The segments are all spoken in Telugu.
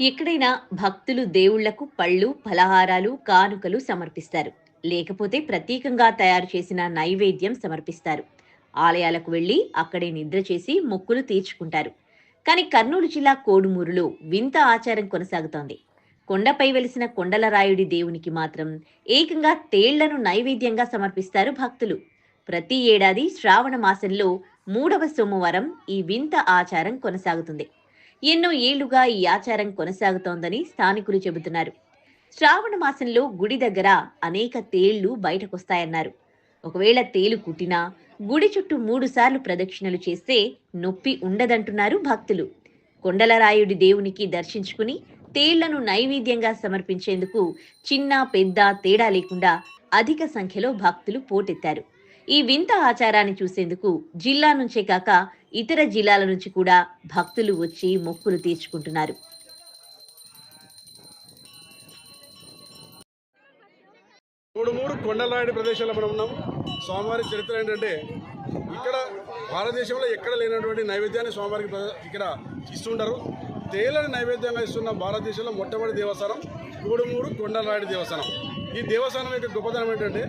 ఎక్కడైనా భక్తులు దేవుళ్ళకు పళ్ళు ఫలహారాలు కానుకలు సమర్పిస్తారు. లేకపోతే ప్రత్యేకంగా తయారు చేసిన నైవేద్యం సమర్పిస్తారు. ఆలయాలకు వెళ్ళి అక్కడే నిద్ర చేసి మొక్కులు తీర్చుకుంటారు. కానీ కర్నూలు జిల్లా కోడుమూరులో వింత ఆచారం కొనసాగుతోంది. కొండపై వెలిసిన కొండలరాయుడి దేవునికి మాత్రం ఏకంగా తేళ్ళను నైవేద్యంగా సమర్పిస్తారు భక్తులు. ప్రతి ఏడాది శ్రావణ మాసంలో మూడవ సోమవారం ఈ వింత ఆచారం కొనసాగుతుంది. ఎన్నో ఏళ్ళుగా ఈ ఆచారం కొనసాగుతోందని స్థానికులు చెబుతున్నారు. శ్రావణ మాసంలో గుడి దగ్గర అనేక తేళ్ళు బయటకొస్తాయన్నారు. ఒకవేళ తేలు కుట్టినా గుడి చుట్టూ మూడుసార్లు ప్రదక్షిణలు చేస్తే నొప్పి ఉండదంటున్నారు భక్తులు. కొండలరాయుడి దేవునికి దర్శించుకుని తేళ్ళను నైవేద్యంగా సమర్పించేందుకు చిన్న పెద్ద తేడా లేకుండా అధిక సంఖ్యలో భక్తులు పోటెత్తారు. ఈ వింత ఆచారాన్ని చూసేందుకు జిల్లా నుంచే కాక ఇతర జిల్లాల నుంచి కూడా భక్తులు వచ్చి మొక్కులు తీర్చుకుంటున్నారు. మూడు మూడు కొండలరాయుడి ప్రదేశాల్లో మనం ఉన్నాం స్వామివారి చరిత్ర ఏంటంటే ఇక్కడ భారతదేశంలో ఎక్కడ లేనటువంటి నైవేద్యాన్ని స్వామివారికి ప్ర- ఇక్కడ ఇస్తుంటారు. తేలని నైవేద్యంగా ఇస్తున్న భారతదేశంలో మొట్టమొదటి దేవస్థానం కూడుమూరు కొండలరాయుడి దేవస్థానం. ఈ దేవస్థానం యొక్క గొప్పతనం ఏంటంటే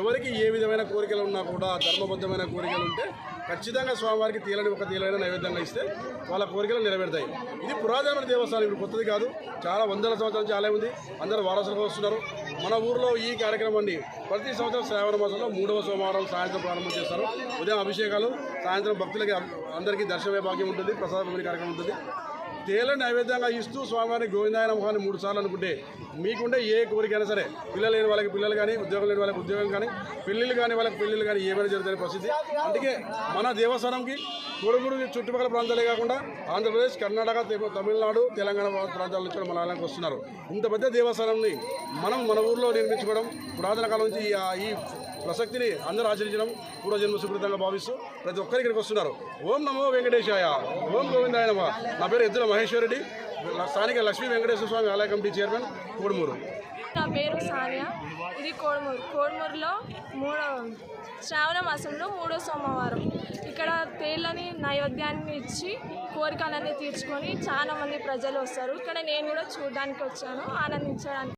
ఎవరికి ఏ విధమైన కోరికలు ఉన్నా కూడా ధర్మబద్ధమైన కోరికలు ఉంటే ఖచ్చితంగా స్వామివారికి తీలని ఒక తీలైన నైవేద్యంగా ఇస్తే వాళ్ళ కోరికలు నెరవేరుతాయి. ఇది పురాతనమైన దేవస్థానం ఇప్పుడు కొత్తది కాదు. చాలా వందల సంవత్సరాల నుంచి ఆలయం ఉంది. అందరూ వారసులుగా వస్తున్నారు. మన ఊర్లో ఈ కార్యక్రమాన్ని ప్రతి సంవత్సరం శ్రావణ మాసంలో మూడవ సోమవారం సాయంత్రం ప్రారంభం చేస్తారు. ఉదయం అభిషేకాలు సాయంత్రం భక్తులకి అందరికీ దర్శనమే భాగ్యం ఉంటుంది ప్రసాద కార్యక్రమం ఉంటుంది. తేలని నైవేద్యంగా ఇస్తూ స్వామివారిని గోవిందాయన మొహాన్ని మూడు సార్లు అనుకుంటే మీకుండే ఏ కోరికైనా సరే పిల్లలు లేని వాళ్ళకి పిల్లలు కానీ ఉద్యోగం లేని వాళ్ళకి ఉద్యోగం కానీ పెళ్ళిళ్ళు కానీ వాళ్ళకి పెళ్ళిళ్ళు కానీ ఏమైనా జరుగుతున్న పరిస్థితి. అందుకే మన దేవస్థానంకి కొడుగుడు చుట్టుపక్కల ప్రాంతాలే కాకుండా ఆంధ్రప్రదేశ్ కర్ణాటక తమిళనాడు తెలంగాణ ప్రాంతాల నుంచి కూడా మన ఆలయానికి వస్తున్నారు. ఇంత పెద్ద దేవస్థానంని మనం మన ఊర్లో నిర్మించుకోవడం పురాతన కాలం నుంచి ఈ ప్రసక్తిని అందరూ ఆచరించడం పూర్వజన్మ సుకృతంగా భావిస్తూ ప్రతి ఒక్కరు ఇక్కడికి వస్తున్నారు. ఓం నమో వెంకటేశాయ. ఓం గోవిందాయ నమ. నా పేరు ఎద్దుల మహేశ్వర రెడ్డి స్థానిక లక్ష్మీ వెంకటేశ్వర స్వామి ఆలయ కమిటీ చైర్మన్ కోడుమూరు. నా పేరు సానియా. ఇది కోడుమూరు. కోడుమూరులో మూడో శ్రావణ మాసంలో మూడో సోమవారం. ఇక్కడ తేళ్ళని నైవేద్యాన్ని ఇచ్చి కోరికలన్నీ తీర్చుకొని చాలామంది ప్రజలు వస్తారు. ఇక్కడ నేను కూడా చూడడానికి వచ్చాను. ఆనందించడానికి.